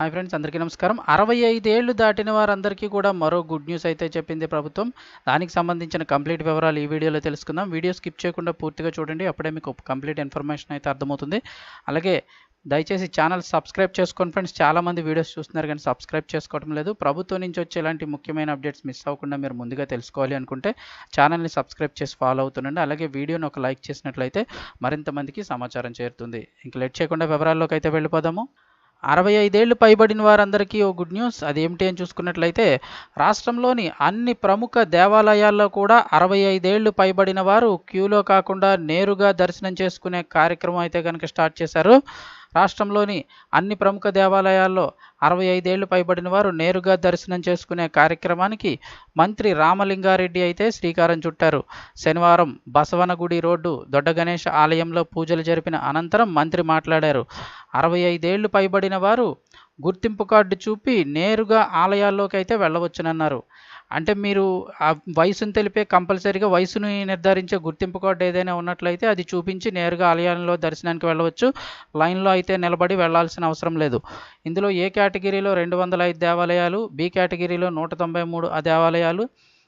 Hi friends అందరికీ నమస్కారం. అరవై ఐదేళ్ళు దాటిన వారందరికీ కూడా మరో గుడ్ న్యూస్ అయితే చెప్పింది ప్రభుత్వం. దానికి సంబంధించిన కంప్లీట్ వివరాలు ఈ వీడియోలో తెలుసుకుందాం. వీడియో స్కిప్ చేయకుండా పూర్తిగా చూడండి అప్పుడే మీకు కంప్లీట్ ఇన్ఫర్మేషన్ అయితే అర్థమవుతుంది. అలాగే దయచేసి ఛానల్ సబ్స్క్రైబ్ చేసుకోండి ఫ్రెండ్స్. చాలామంది వీడియోస్ చూస్తున్నారు కానీ సబ్స్క్రైబ్ చేసుకోవడం లేదు. ప్రభుత్వం నుంచి వచ్చే ఇలాంటి ముఖ్యమైన అప్డేట్స్ మిస్ అవ్వకుండా మీరు ముందుగా తెలుసుకోవాలి అనుకుంటే ఛానల్ని సబ్స్క్రైబ్ చేసి ఫాలో అవుతుండండి. అలాగే వీడియోని ఒక లైక్ చేసినట్లయితే మరింత మందికి సమాచారం చేరుతుంది. ఇంక లేట్ చేయకుండా వివరాల్లోకి అయితే వెళ్ళిపోదాము. అరవై ఐదేళ్ళు పైబడిన వారందరికీ ఓ గుడ్ న్యూస్. అదేమిటి అని చూసుకున్నట్లయితే రాష్ట్రంలోని అన్ని ప్రముఖ దేవాలయాల్లో కూడా అరవై ఐదేళ్ళు పైబడిన వారు క్యూలో కాకుండా నేరుగా దర్శనం చేసుకునే కార్యక్రమం అయితే కనుక స్టార్ట్ చేశారు. రాష్ట్రంలోని అన్ని ప్రముఖ దేవాలయాల్లో అరవై ఐదేళ్ళు పైబడిన వారు నేరుగా దర్శనం చేసుకునే కార్యక్రమానికి మంత్రి రామలింగారెడ్డి అయితే శ్రీకారం చుట్టారు. శనివారం బసవనగుడి రోడ్డు దొడ్డ గణేష్ ఆలయంలో పూజలు జరిపిన అనంతరం మంత్రి మాట్లాడారు. అరవై ఐదేళ్ళు పైబడిన వారు గుర్తింపు కార్డు చూపి నేరుగా ఆలయాల్లోకి అయితే వెళ్ళవచ్చునన్నారు. అంటే మీరు ఆ వయసును తెలిపే కంపల్సరీగా వయసును నిర్ధారించే గుర్తింపు కార్డు ఏదైనా ఉన్నట్లయితే అది చూపించి నేరుగా ఆలయంలో దర్శనానికి వెళ్ళవచ్చు. లైన్లో అయితే నిలబడి వెళ్ళాల్సిన అవసరం లేదు. ఇందులో ఏ కేటగిరీలో రెండు వందల ఐదు దేవాలయాలు బి కేటగిరీలో నూట తొంభై మూడు ఆ దేవాలయాలు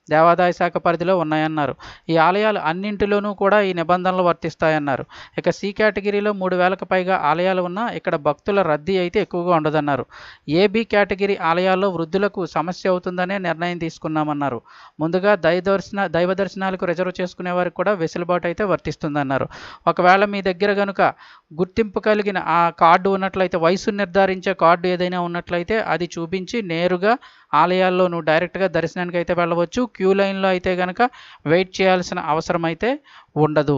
దేవాదాయ శాఖ పరిధిలో ఉన్నాయన్నారు. ఈ ఆలయాలు అన్నింటిలోనూ కూడా ఈ నిబంధనలు వర్తిస్తాయన్నారు. ఇక సి కేటగిరీలో మూడు వేలకు పైగా ఆలయాలు ఉన్నా ఇక్కడ భక్తుల రద్దీ అయితే ఎక్కువగా ఉండదన్నారు. ఏబి కేటగిరీ ఆలయాల్లో వృద్ధులకు సమస్య అవుతుందనే నిర్ణయం తీసుకున్నామన్నారు. ముందుగా దైవ దర్శన దైవ దర్శనాలకు రిజర్వ్ చేసుకునే వారికి కూడా వెసులుబాటు అయితే వర్తిస్తుందన్నారు. ఒకవేళ మీ దగ్గర కనుక గుర్తింపు కలిగిన ఆ కార్డు ఉన్నట్లయితే వయసు నిర్ధారించే కార్డు ఏదైనా ఉన్నట్లయితే అది చూపించి నేరుగా ఆలయాల్లో నువ్వు డైరెక్ట్గా దర్శనానికి అయితే వెళ్ళవచ్చు. క్యూ లైన్లో అయితే కనుక వెయిట్ చేయాల్సిన అవసరం అయితే ఉండదు.